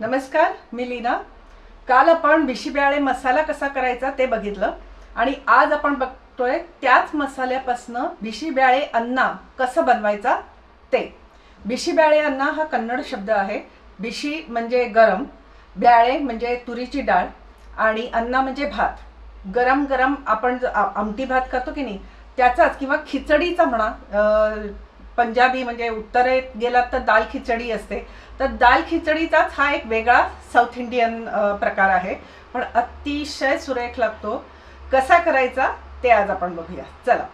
नमस्कार मी लीना. काल आपण बिशीब्याळे मसाला कसा करायचा ते बघितलं. आणि आज आपण बघतोय त्याच मसाल्यापासनं बिशीब्याळे अन्ना कसं बनवायचा ते. बिशीब्याळे अन्ना हा कन्नड शब्द आहे. बिशी म्हणजे गरम ब्याळे म्हणजे तुरीची डाळ आणि अन्ना म्हणजे भात. गरम गरम आपण ज- आमटी भात करतो की नाही त्याचाच किंवा खिचडीचा म्हणा पंजाबी म्हणजे उत्तरेत गेलात तर दाल खिचडी असते. तर दाल खिचडीचाच हा एक वेगळा साऊथ इंडियन प्रकार आहे. पण अतिशय सुरेख लागतो. कसा करायचा ते आज आपण बघूया. चला.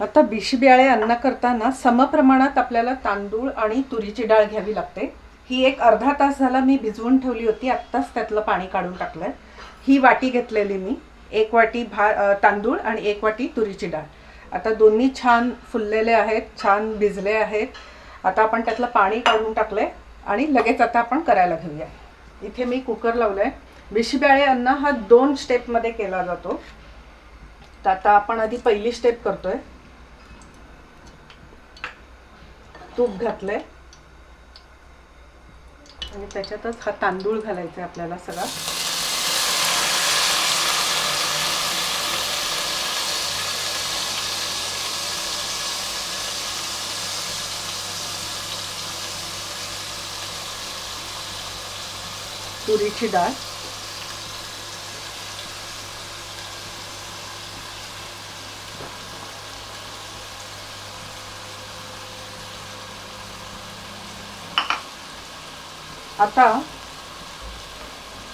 आता बिशब्याळे अन्न करताना समप्रमाणात आपल्याला तांदूळ आणि तुरीची डाळ घ्यावी लागते. ही एक अर्धा तास झाला मी भिजवून ठेवली होती. आत्ताच त्यातलं पाणी काढून टाकलंय. ही वाटी घेतलेली मी. एक वाटी भा तांदूळ आणि एक वाटी तुरीची डाळ. आता दोन्ही छान फुललेले आहेत छान भिजले आहेत. आता आपण त्यातलं पाणी काढून टाकलंय आणि लगेच आता आपण करायला घेऊया. इथे मी कुकर लावलं आहे बिशीब्याळे अन्न हा दोन स्टेपमध्ये केला जातो. तर आता आपण आधी पहिली स्टेप करतोय. तूप घातलंय. आणि त्याच्यातच हा तांदूळ घालायचा आहे आपल्याला सगळा. तुरीची डाळ. आता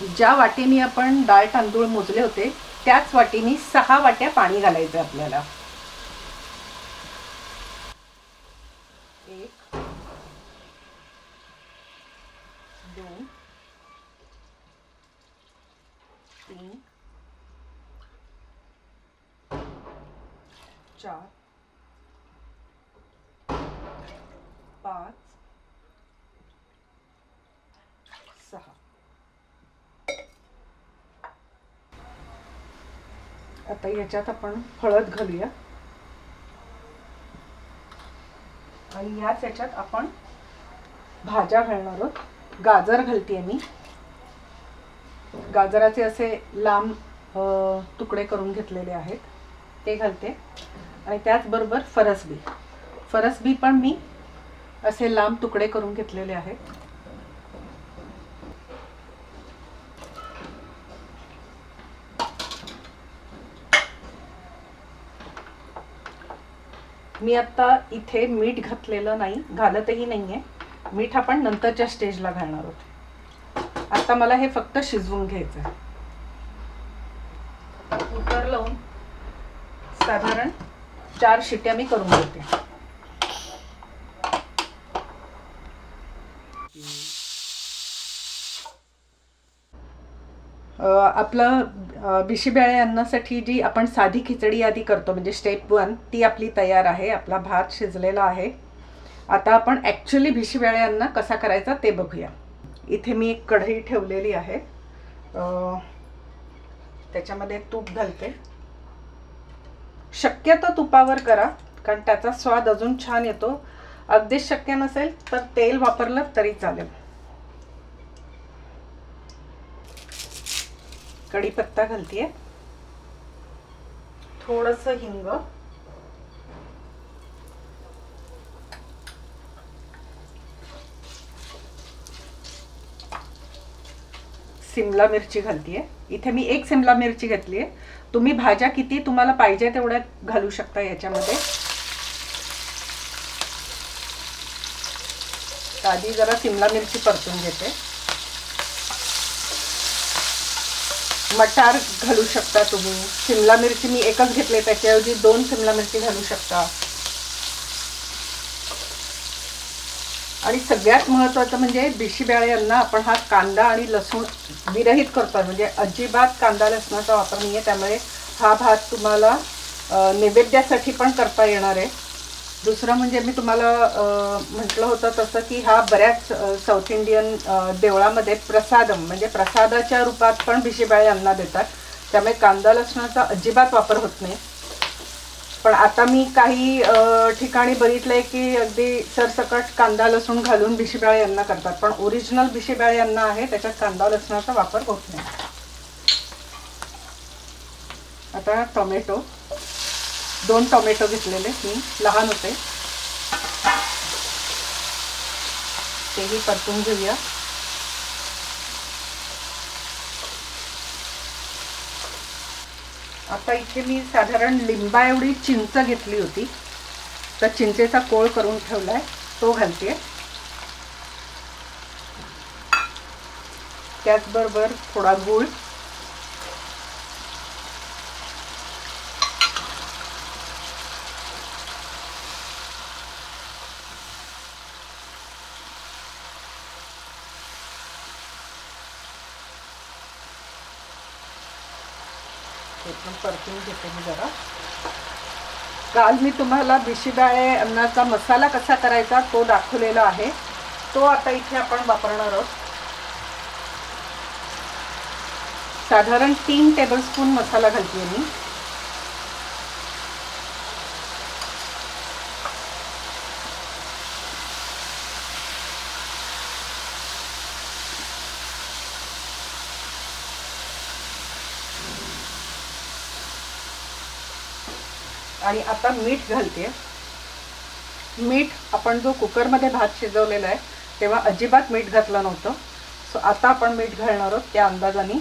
ज्या वाटीने आपण डाळ तांदूळ मोजले होते त्याच वाटीने सहा वाट्या पाणी घालायचं आपल्याला एक दोन तीन चार पाच सहा. आता याच्यात आपण हळद घालूया. आणि याच याच्यात आपण भाज्या घालणार आहोत. गाजर घालते मी. गाजराचे असे लांब तुकडे करून घेतलेले आहेत. ते घालते. आणि त्याचबरोबर फरसबी फरसबी पण मी असे लांब तुकडे करून घेतलेले आहेत. मी आता इथे मीठ घातलेलं नाही घालतही नाहीये. मीठ आपण नंतरच्या स्टेजला घालणार होते आता मला हे फक्त शिजवून घ्यायचं आहे कुकर लावून साधारण चार शिट्या मी करून घेते आपलं अ, बिशीब्याळे अन्नासाठी जी आपण साधी खिचडी आधी करतो म्हणजे स्टेप वन ती आपली तयार आहे आपला भात शिजलेला आहे. आता आपण ॲक्च्युली भिशीब्याळे अन्न कसा करायचा ते बघूया. इथे मी एक कढई ठेवलेली आहे. त्याच्यामध्ये तूप घालते. शक्यतो तुपावर करा कारण त्याचा स्वाद अजून छान येतो. अगदीच शक्य नसेल तर तेल वापरलं तरी चालेल. कढीपत्ता घालतीये. थोडस हिंग. सिमला मिरची घालतीये. इथे मी एक सिमला मिरची घेतली आहे तुम्ही भाज्या किती तुम्हाला पाहिजे तेवढ्या घालू शकता याच्यामध्ये. आधी जरा सिमला मिरची परतून घेते. मटार घालू शकता तुम्ही. शिमला मिरची मी एकच घेतले त्याच्याऐवजी दोन शिमला मिरची घालू शकता. आणि सगळ्यात महत्त्वाचं म्हणजे बिशीब्याळे यांना आपण हा कांदा आणि लसूण विरहित करतो. म्हणजे अजिबात कांदा लसणाचा वापर नाही आहे त्यामुळे हा भात तुम्हाला नैवेद्यासाठी पण करता येणार आहे. दुसरं म्हणजे मी तुम्हाला म्हटलं होतं तसं की हा बऱ्याच साऊथ इंडियन देवळामध्ये प्रसादम म्हणजे प्रसादाच्या रूपात पण बिशीबाळे अन्न देतात. त्यामुळे कांदा लसणाचा अजिबात वापर होत नाही. पण आता मी काही ठिकाणी ठिकाणी बघितलंय की अगदी सरसकट कांदा लसूण घालून बिशीबाळे यांना करतात. पण ओरिजिनल बिशीबाळे यांना आहे त्याच्यात कांदा लसणाचा वापर होत नाही. आता टोमॅटो. दोन टोमॅटो घेतलेले मी लहान होते. तेही परतून घेऊया. आता इथे मी साधारण लिंबा एवढी चिंच घेतली होती. तर चिंचेचा कोळ करून ठेवलाय तो घालते त्याचबरोबर थोडा गूळ. एकदम परतून घेते मी जरा. काल मी तुम्हाला बिशीबाळे अन्नाचा मसाला कसा करायचा तो दाखवलेला आहे. तो आता इथे आपण वापरणार आहोत. साधारण तीन टेबलस्पून मसाला घालते मी. आणि आता मीठ घालते. मीठ आपण जो कुकरमध्ये भात शिजवलेला आहे तेव्हा अजिबात मीठ घातलं नव्हतं. सो आता आपण मीठ घालणार आहोत त्या अंदाजाने.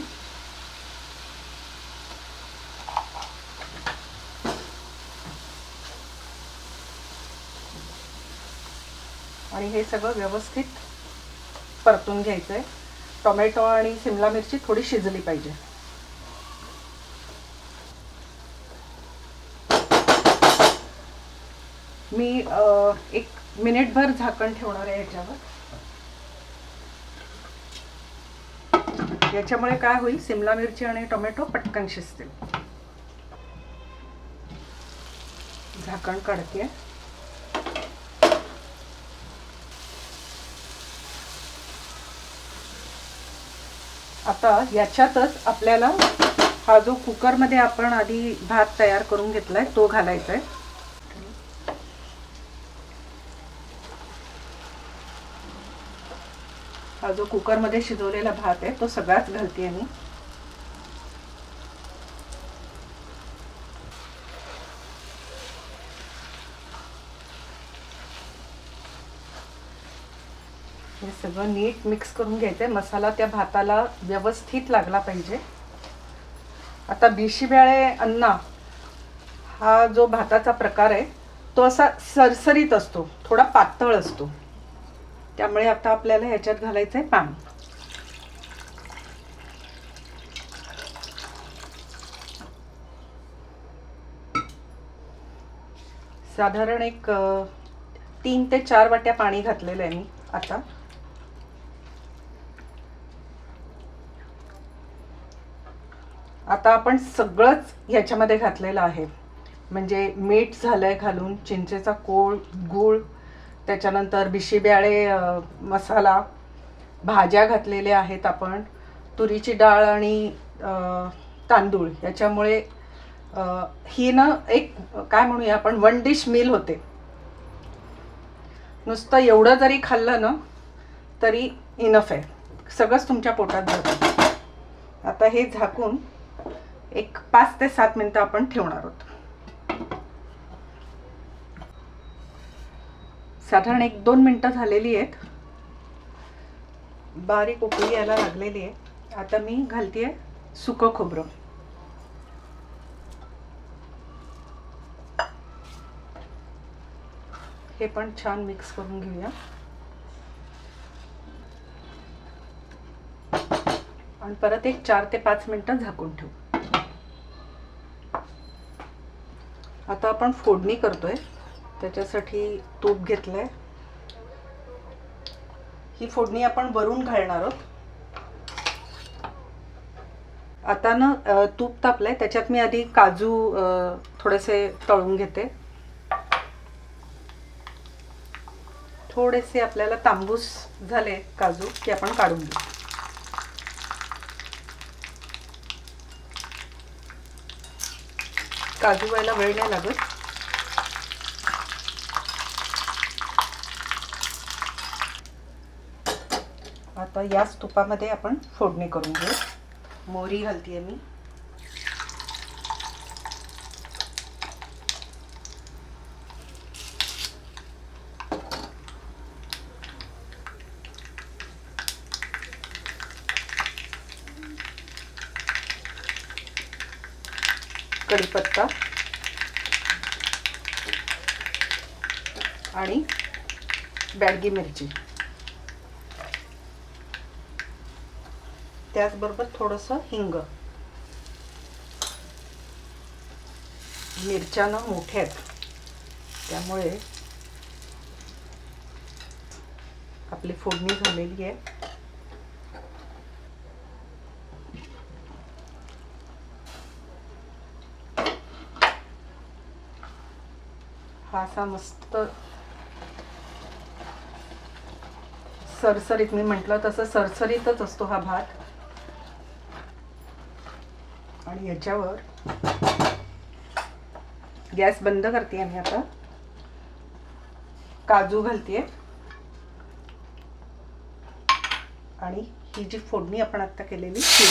आणि हे सगळं व्यवस्थित परतून घ्यायचं आहे टोमॅटो आणि सिमला मिरची थोडी शिजली पाहिजे. मी एक मिनिटभर झाकण ठेवणार आहे याच्यावर. याच्यामुळे काय होईल सिमला मिरची आणि टोमॅटो पटकन शिजतील. झाकण काढते. आता याच्यातच आपल्याला हा जो कुकरमध्ये आपण आधी भात तयार करून घेतलाय तो घालायचा आहे जो कुकरमध्ये शिजवलेला भात आहे तो सगळाच घालते मी. हे सगळं नीट मिक्स करून घ्यायचंय. मसाला त्या भाताला व्यवस्थित लागला पाहिजे. आता बिशीब्याळे अन्ना हा जो भाताचा प्रकार आहे तो असा सरसरीत असतो थोडा पातळ असतो. त्यामुळे आता आपल्याला ह्याच्यात घालायचं आहे पाणी साधारण एक तीन ते चार वाट्या पाणी घातलेलं आहे मी आता. आता आपण सगळंच ह्याच्यामध्ये घातलेलं आहे. म्हणजे मीठ झालंय घालून चिंचेचा कोळ गूळ त्याच्यानंतर बिशीब्याळे मसाला भाज्या घातलेल्या आहेत आपण. तुरीची डाळ आणि तांदूळ याच्यामुळे ही ना एक काय म्हणूया आपण वन डिश मील होते. नुसतं एवढं जरी खाल्लं ना तरी इनफ आहे. सगळंच तुमच्या पोटात जातं. आता हे झाकून एक पाच ते सात मिनटं आपण ठेवणार आहोत. साधारण एक दोन मिनटं झालेली आहेत. बारीक उकळी यायला लागलेली आहे. आता मी घालते सुकं खोबरं. हे पण छान मिक्स करून घेऊया. आणि परत एक चार ते पाच मिनटं झाकून ठेवू. आता आपण फोडणी करतोय. त्याच्यासाठी तूप घेतलंय. ही फोडणी आपण वरून घालणार आहोत. आता ना तूप तापलंय. त्याच्यात मी आधी काजू थोडेसे तळून घेते. थोडेसे आपल्याला तांबूस झाले काजू की आपण काढून घेऊ. काजू व्हायला वेळ नाही लागत. आता याच तुपामध्ये आपण फोडणी करून घेऊ. मोहरी घालते मी. कढीपत्ता. आणि बॅडगी मिरची. त्याचबरोबर थोडंसं हिंग. मिरच्यानं मोठ्या आहेत. त्यामुळे आपली फोडणी झालेली आहे. हा असा मस्त सरसरीत मी म्हटलं तसं सरसरीतच असतो हा भात. आणि याच्यावर गॅस बंद करते मी आता. काजू घालते. आणि ही जी फोडणी आपण आता केलेली ती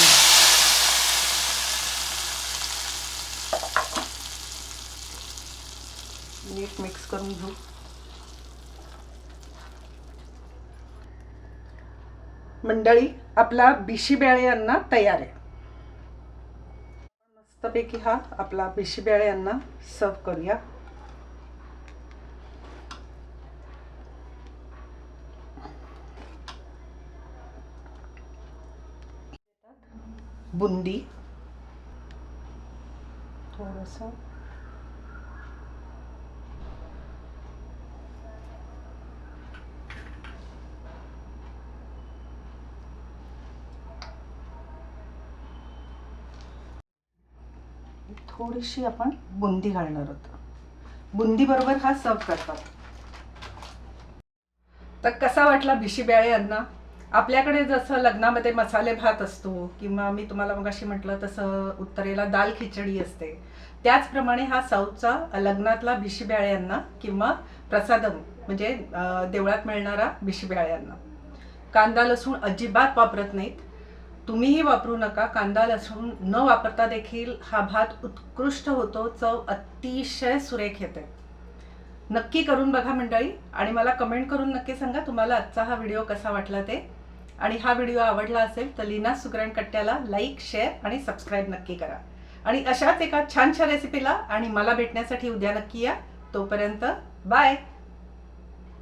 नीट मिक्स करून घेऊ. मंडळी आपला बिशी बेळे यांना तयार आहे. मस्तपैकी हा आपला बिशीबेळे यांना सर्व करूया. बुंदी. थोडंसं थोडीशी आपण बुंदी घालणार आहोत. बुंदी बरोबर हा सर्व करतात. तर कसा वाटला भिशीब्याळे अन्न आपल्याकडे जसं लग्नामध्ये मसाले भात असतो किंवा मी तुम्हाला मग अशी म्हटलं तसं उत्तरेला दाल खिचडी असते. त्याचप्रमाणे हा साऊथचा लग्नातला भिशीब्याळ्यांना किंवा प्रसादम म्हणजे देवळात मिळणारा भिशीब्याळ्यांना कांदा लसूण अजिबात वापरत नाहीत. तुम्हीही वापरू नका कांदा लसूण न वापरता देखील हा भात उत्कृष्ट होतो चव अतिशय सुरेख येते. नक्की करून बघा मंडळी आणि मला कमेंट करून नक्की सांगा तुम्हाला आजचा हा व्हिडिओ कसा वाटला ते. आणि हा व्हिडिओ आवडला असेल तर लीना सुग्रण कट्ट्याला लाईक शेअर आणि सबस्क्राईब नक्की करा. आणि अशाच एका छानशा रेसिपीला आणि मला भेटण्यासाठी उद्या नक्की या. तोपर्यंत बाय